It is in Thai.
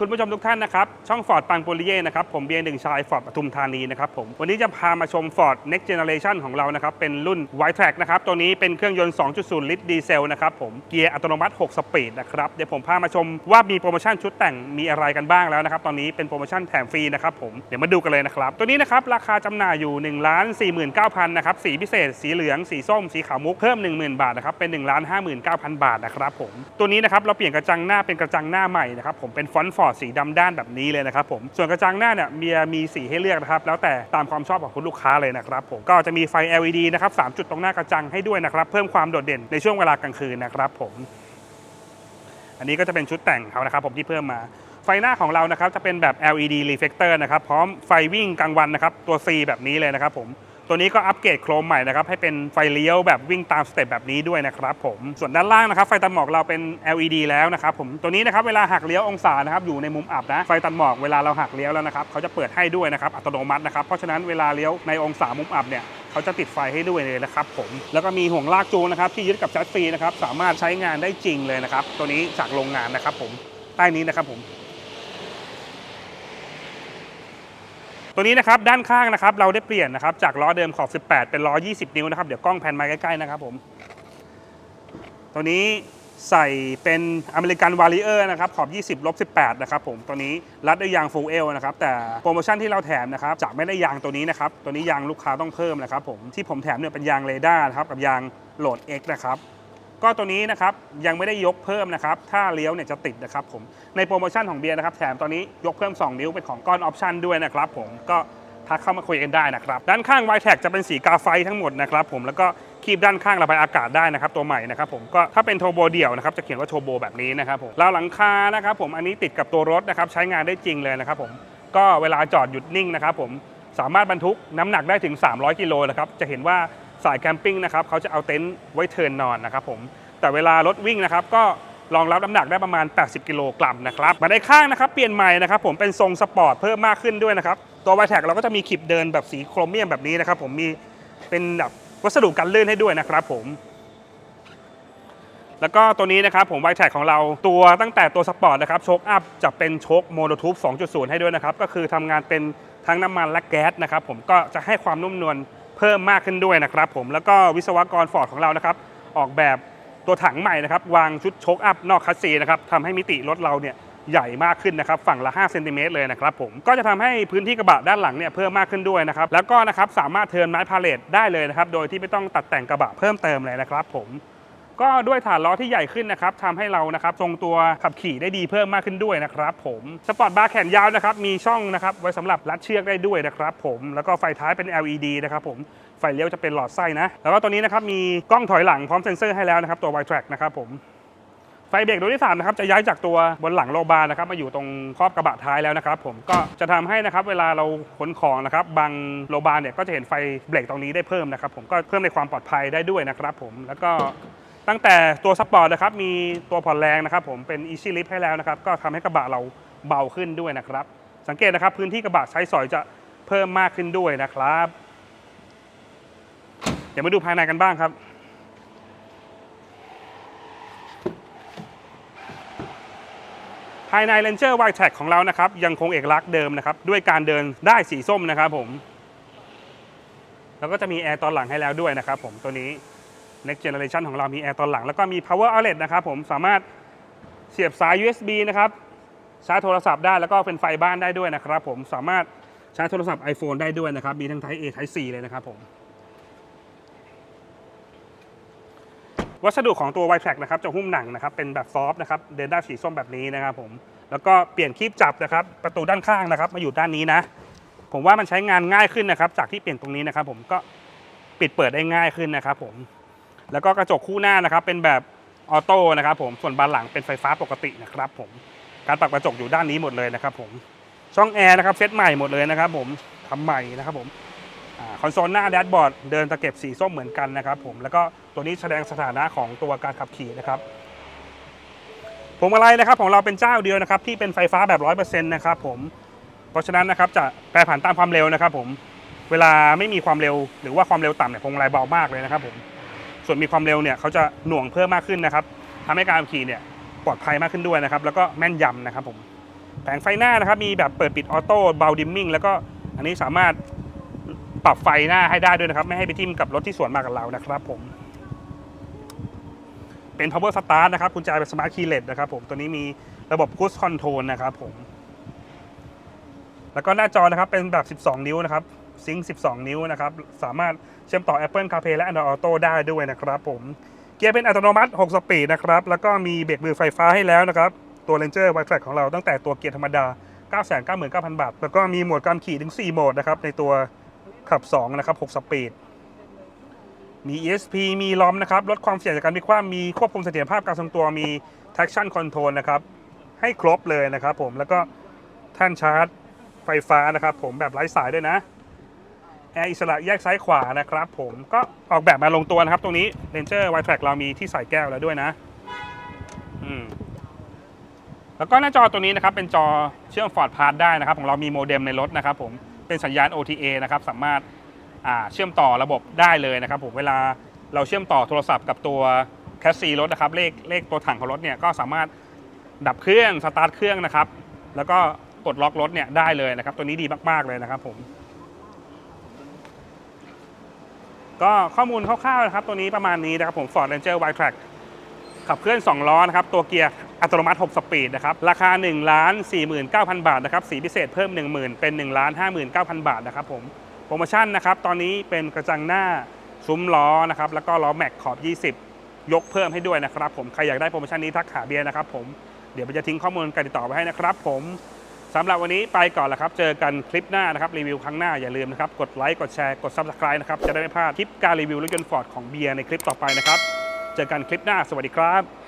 คุณผู้ชมทุกท่านนะครับ ช่องฟอร์ดปังปุริเย่นะครับผมเบียร์หนึ่งชายฟอร์ดปทุมธานีนะครับผมวันนี้จะพามาชม Ford Next Generation ของเรานะครับ เป็นรุ่น White Track นะครับ ตัวนี้เป็นเครื่องยนต์ 2.0 ลิตรดีเซลนะครับผมเกียร์อัตโนมัติ 6 สปีดนะครับ เดี๋ยวผมพามาชมว่ามีโปรโมชั่นชุดแต่งมีอะไรกันบ้างแล้วนะครับ ตอนนี้เป็นโปรโมชั่นแถมฟรีนะครับผมเดี๋ยวมาดูกันเลยนะครับ ตัวนี้นะครับราคาจำหน่ายอยู่1 4 9 0 0 0นะครับสีพิเศษ สีเหลืองสีส้มสีขาวมุกเพิ่ม 10,000 บาทนะครับเป็น1 5 9 0 0 0บาทนะครับผมตัวนี้นะครับเราเปลี่ยนกระจังหน้าเป็นกระจังหน้าใหม่นะครับผมเป็นฟอนต์ฟอร์ดสีดำด้านแบบนี้เลยนะครับผมส่วนกระจังหน้าเนี่ยมีมีสีให้เลือกนะครับแล้วแต่ตามความชอบของคุณลูกค้าเลยนะครับผมก็จะมีไฟ LED นะครับสามจุดตรงหน้ากระจังให้ด้วยนะครับเพิ่มความโดดเด่นในช่วงเวลากลางคืนนะครับผมอันนี้ก็จะเป็นชุดแต่งเขานะครับผมที่เพิ่มมาไฟหน้าของเรานะครับจะเป็นแบบ LED reflector นะครับพร้อมไฟวิ่งกลางวันนะครับตัว C แบบนี้เลยนะครับผม ตัวนี้ก็อัปเกรดโครมใหม่นะครับให้เป็นไฟเลี้ยวแบบวิ่งตามสเต็ปแบบนี้ด้วยนะครับผมส่วนด้านล่างนะครับไฟตัดหมอกเราเป็น LED แล้วนะครับผมตัวนี้นะครับเวลาหักเลี้ยวองศานะครับอยู่ในมุมอับนะไฟตัดหมอกเวลาเราหักเลี้ยวแล้วนะครับเขาจะเปิดให้ด้วยนะครับอัตโนมัตินะครับเพราะฉะนั้นเวลาเลี้ยวในองศามุมอับเนี่ยเขาจะติดไฟให้ด้วยเลยนะครับผมแล้วก็มีห่วงลากจูงนะครับที่ยึดกับแชสซีนะครับสามารถใช้งานได้จริงเลยนะครับ ตัวนี้จากโรงงานนะครับผมใต้นี้นะครับผม ตัวนี้นะครับด้านข้างนะครับเราได้เปลี่ยนนะครับจากล้อเดิมขอบ 18 เป็นล้อ 20 นิ้วนะครับเดี๋ยวกล้องแพนมาใกล้ๆนะครับผมตัวนี้ใส่เป็นอเมริกันวาริเออร์นะครับขอบ 20ลบ18 นะครับผมตัวนี้รัดด้วยยางฟูลเอลนะครับแต่โปรโมชั่นที่เราแถมนะครับจะไม่ได้ยางตัวนี้นะครับตัวนี้ยางลูกค้าต้องเพิ่มนะครับผมที่ผมแถมเนี่ยเป็นยางเรดาร์นะครับกับยางโหลด X นะครับ ก็ตัวนี้นะครับยังไม่ได้ยกเพิ่มนะครับ ถ้าเลี้ยวเนี่ยจะติดนะครับผม ในโปรโมชั่นของเบียร์นะครับแถมตอนนี้ยกเพิ่ม 2 นิ้วเป็นของก้อนออปชั่นด้วยนะครับผมก็ทักเข้ามาคุยกันได้นะครับ ด้านข้างไวแท็กจะเป็นสีกาไฟทั้งหมดนะครับผมแล้วก็คีบด้านข้างระบายอากาศได้นะครับ ตัวใหม่นะครับผมก็ถ้าเป็นโทโบเดี่ยวนะครับจะเขียนว่าโทโบแบบนี้นะครับผมราวหลังคานะครับผมอันนี้ติดกับตัวรถนะครับใช้งานได้จริงเลยนะครับผมก็เวลาจอดหยุดนิ่งนะครับผมสามารถบรรทุกน้ำหนักได้ถึง 300 กิโลนะครับจะเห็นว่า สายแคมปิ้งนะครับเขาจะเอาเต็นท์ไว้เทินนอนนะครับผมแต่เวลารถวิ่งนะครับก็รองรับน้ำหนักได้ประมาณ 80 กิโลกรัมนะครับมาในข้างนะครับ เปลี่ยนใหม่นะครับผมเป็นทรงสปอร์ตเพิ่มมากขึ้นด้วยนะครับ ตัวไวแท็กเราก็จะมีขีบเดินแบบสีโครเมียมแบบนี้นะครับผมมีเป็นแบบวัสดุกันลื่นให้ด้วยนะครับผมแล้วก็ตัวนี้นะครับผมไวแท็กของเราตัวตั้งแต่ตัวสปอร์ตนะครับโชคอัพจะเป็นโชคโมโนทูบ2.0 ให้ด้วยนะครับ ก็คือทำงานเป็นทั้งน้ำมันและแก๊สนะครับผมก็จะให้ความนุ่มนวล เพิ่มมากขึ้นด้วยนะครับผมแล้วก็วิศวกรฟอร์ดของเรานะครับออกแบบตัวถังใหม่นะครับวางชุดโชคอัพนอกคัสซีนะครับทำให้มิติรถเราเนี่ยใหญ่มากขึ้นนะครับฝั่งละ5เซนติเมตรเลยนะครับผมก็จะทำให้พื้นที่กระบะด้านหลังเนี่ยเพิ่มมากขึ้นด้วยนะครับแล้วก็นะครับสามารถเทิร์นไม้พาเลทได้เลยนะครับโดยที่ไม่ต้องตัดแต่งกระบะเพิ่มเติมเลยนะครับผม ก็ด้วยฐานล้อที่ใหญ่ขึ้นนะครับทำให้เรานะครับทรงตัวขับขี่ได้ดีเพิ่มมากขึ้นด้วยนะครับผมสปอร์ตบาร์แขนยาวนะครับมีช่องนะครับไว้สำหรับรัดเชือกได้ด้วยนะครับผมแล้วก็ไฟท้ายเป็น LED นะครับผมไฟเลี้ยวจะเป็นหลอดไส้นะแล้วก็ตัวนี้นะครับมีกล้องถอยหลังพร้อมเซ็นเซอร์ให้แล้วนะครับตัว y track นะครับผมไฟเบรกตัวที่3นะครับจะย้ายจากตัวบนหลังโลบาร์นะครับมาอยู่ตรงครอบกระบะท้ายแล้วนะครับผมก็จะทำให้นะครับเวลาเราขนของนะครับบางโลบาร์เนี่ยก็จะเห็นไฟเบรกตรงนี้ได้เพิ่มนะครับผมก็เพิ่มในความปลอดภัยได้ด้วยนะครับผมแล้วก็ ตั้งแต่ตัวสปอร์ตนะครับมีตัวผ่อนแรงนะครับผมเป็น Easy Lift ให้แล้วนะครับก็ทำให้กระบะเราเบาขึ้นด้วยนะครับ สังเกตนะครับพื้นที่กระบะใช้สอยจะเพิ่มมากขึ้นด้วยนะครับ เดี๋ยวมาดูภายในกันบ้างครับ ภายใน Ranger w i t e c ของเรานะครับยังคงเอกลักษณ์เดิมนะครับด้วยการเดินได้สีส้มนะครับผม แล้วก็จะมีแอร์ตอนหลังให้แล้วด้วยนะครับผมตัวนี้ Next Generation ของเรามีแอร์ตอนหลัง แล้วก็มี Power Outlet นะครับผมสามารถเสียบสาย USB นะครับชาร์จโทรศัพท์ได้แล้วก็เป็นไฟบ้านได้ด้วยนะครับผมสามารถชาร์จโทรศัพท์ iPhone ได้ด้วยนะครับ มีทั้ง Type A Type C เลยนะครับผม วัสดุของตัว y t r a c k นะครับจะหุ้มหนังนะครับ เป็นแบบซอฟต์นะครับ เดินได้สีส้มแบบนี้นะครับผม แล้วก็เปลี่ยนคีบจับนะครับ ประตูด้านข้างนะครับ มาอยู่ด้านนี้นะ ผมว่ามันใช้งานง่ายขึ้นนะครับ จากที่เปลี่ยนตรงนี้นะครับ ผมก็ปิดเปิดได้ง่ายขึ้นนะครับผม แล้วก็กระจกคู่หน้านะครับเป็นแบบออโต้นะครับผมส่วนบานหลังเป็นไฟฟ้าปกตินะครับผมการปรับกระจกอยู่ด้านนี้หมดเลยนะครับผมช่องแอร์นะครับเซตใหม่หมดเลยนะครับผมทำใหม่นะครับผมคอนโซลหน้าแดชบอร์ดเดินตะเก็บสีส้มเหมือนกันนะครับผมแล้วก็ตัวนี้แสดงสถานะของตัวการขับขี่นะครับพวงมาลัยนะครับของเราเป็นเจ้าเดียวนะครับที่เป็นไฟฟ้าแบบ100%นะครับผมเพราะฉะนั้นนะครับจะแปรผันตามความเร็วนะครับผมเวลาไม่มีความเร็วหรือว่าความเร็วต่ำเนี่ยพวงมาลัยเบามากเลยนะครับผม ส่วนมีความเร็วเนี่ยเขาจะหน่วงเพิ่มมากขึ้นนะครับทำให้การขับขี่เนี่ยปลอดภัยมากขึ้นด้วยนะครับ แล้วก็แม่นยำนะครับผมแผงไฟหน้านะครับมีแบบเปิดปิดออโต้เบลดิมมิ่งแล้วก็อันนี้สามารถปรับไฟหน้าให้ได้ด้วยนะครับ ไม่ให้ไปทิ่มกับรถที่สวนมากับเรานะครับผม เป็น power start นะครับกุญแจเป็น smart keyless นะครับผมตัวนี้มีระบบ cruise control นะครับผม แล้วก็หน้าจอนะครับเป็นแบบ 12 นิ้วนะครับ ซิงค์12 นิ้วนะครับ สามารถเชื่อมต่อ Apple CarPlay และ Android Auto ได้ด้วยนะครับผม เกียร์เป็นอัตโนมัติ 6 สปีดนะครับ แล้วก็มีเบรกมือไฟฟ้าให้แล้วนะครับ ตัว Ranger w i t e Track ของเราตั้งแต่ตัวเกียร์ธรรมดา 999,000 บาท แล้วก็มีโหมดการขี่ถึง 4 โหมดนะครับ ในตัวขับ 2 นะครับ 6 สปีด มี ESP มีล้อมนะครับ ลดความเสี่ยงจากการพลิกคว่ำมีควบคุมเสถียรภาพการทรงตัว มี traction control นะครับ ให้ครบเลยนะครับผม แล้วก็แท่นชาร์จไฟฟ้านะครับ ผมแบบไร้สายด้วยนะ แอร์อิสระแยกซ้ายขวานะครับผมก็ออกแบบมาลงตัวนะครับ ตรงนี้ Ranger w i t e Track เรามีที่ใส่แก้วแล้วด้วยนะอืมแล้วก็หน้าจอตัวนี้นะครับเป็นจอเชื่อม Ford Pass ได้นะครับ ของเรามีโมเด็มในรถนะครับผมเป็นสัญญาณ OTA นะครับสามารถาเชื่อมต่อระบบได้เลยนะครับผมเวลาเราเชื่อมต่อโทรศัพท์กับตัวแคสซีรถนะครับเลขเลขตัวถังของรถเนี่ยก็สามารถดับเครื่องสตาร์ทเครื่องนะครับ แล้วก็กดล็อกรถเนี่ยได้เลยนะครับ ตัวนี้ดีมาก ๆ เลยนะครับผม ก็ข้อมูลคร่าวๆนะครับตัวนี้ประมาณนี้นะครับผม Ford Ranger w i t e Track ขับเคลื่อน 2 ล้อนะครับ ตัวเกียร์อัตโนมัติ 6 สปีดนะครับ ราคา1 4 9 0 0 0 บาทนะครับ สีพิเศษเพิ่ม 10,000 เป็น1 5 9 0 0 0 บาทนะครับผม โปรโมชั่นนะครับ ตอนนี้เป็นกระจังหน้าซุ้มล้อนะครับ แล้วก็ล้อแม็กขอบ 20 ยกเพิ่มให้ด้วยนะครับผม ใครอยากได้โปรโมชั่นนี้ทักหาเบียร์นะครับผม เดี๋ยวผมจะทิ้งข้อมูลการติดต่อไว้ให้นะครับผม สำหรับวันนี้ไปก่อนละครับ เจอกันคลิปหน้านะครับรีวิวครั้งหน้าอย่าลืมนะครับ กดไลค์ กดแชร์ กด Subscribe นะครับ จะได้ไม่พลาดคลิปการรีวิวรถยนต์ฟอร์ดของเบียร์ในคลิปต่อไปนะครับ เจอกันคลิปหน้า สวัสดีครับ